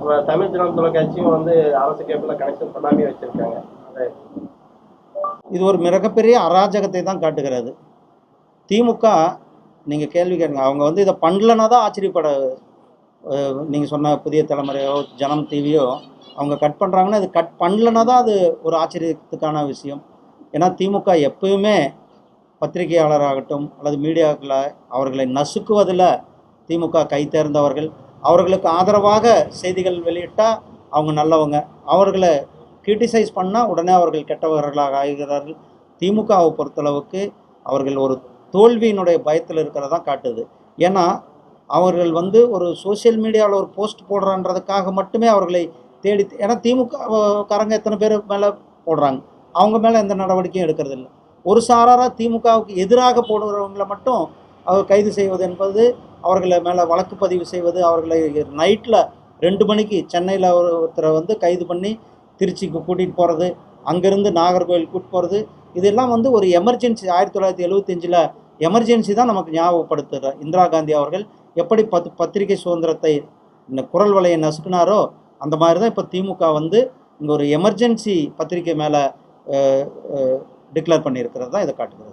அப்புறம் தமிழ் தினம் தொலைக்காட்சியும் வந்து அரசு கேபிளில் கனெக்ஷன் பண்ணாமே வச்சிருக்காங்க. இது ஒரு மிகப்பெரிய அராஜகத்தை தான் காட்டுகிறது. திமுக நீங்கள் கேள்வி கேளுங்க. அவங்க வந்து இதை பண்ணலன்னா தான் ஆச்சரியப்பட நீங்கள் சொன்ன புதிய தலைமுறையோ ஜனம் டிவியோ அவங்க கட் பண்ணுறாங்கன்னா இது கட் பண்ணலனா தான் அது ஒரு ஆச்சரியத்துக்கான விஷயம். ஏன்னா திமுக எப்பயுமே பத்திரிகையாளராகட்டும் அல்லது மீடியாக்களை அவர்களை நசுக்குவதில் திமுக கை தேர்ந்தவர்கள் அவர்களுக்கு ஆதரவாக செய்திகள் வெளியிட்டால் அவங்க நல்லவங்க. அவர்களை கிரிட்டிசைஸ் பண்ணால் உடனே அவர்கள் கெட்டவர்களாக ஆகிறார்கள். திமுகவை பொறுத்தளவுக்கு அவர்கள் ஒரு தோல்வியினுடைய பயத்தில் இருக்கிறதா காட்டுது. ஏன்னா அவர்கள் வந்து ஒரு சோஷியல் மீடியாவில் ஒரு போஸ்ட் போடுறான்றதுக்காக மட்டுமே அவர்களை தேடி ஏன்னா திமுக காரங்க எத்தனை பேர் மேலே போடுறாங்க. அவங்க மேலே எந்த நடவடிக்கையும் எடுக்கிறது இல்லை ஒரு சாராராக திமுகவுக்கு எதிராக போடுறவங்களை மட்டும் அவர் கைது செய்வது என்பது அவர்களை மேலே வழக்கு பதிவு செய்வது அவர்களை நைட்டில் ரெண்டு மணிக்கு சென்னையில் ஒரு ஒருத்தரை வந்து கைது பண்ணி திருச்சிக்கு கூட்டிகிட்டு போகிறது அங்கேருந்து நாகர்கோவில் கூட்டிட்டு போகிறது இதெல்லாம் வந்து ஒரு எமர்ஜென்சி. ஆயிரத்தி தொள்ளாயிரத்தி எழுபத்தஞ்சில் எமர்ஜென்சி தான் நமக்கு ஞாபகப்படுத்துகிற இந்திரா காந்தி அவர்கள் எப்படி பத் பத்திரிகை சுதந்திரத்தை இந்த குரல் வலையை நசுக்கினாரோ அந்த மாதிரி தான் இப்போ திமுக வந்து இங்கே ஒரு எமர்ஜென்சி பத்திரிகை மேலே டிக்ளேர் பண்ணியிருக்கிறது தான் இதை காட்டுகிறது.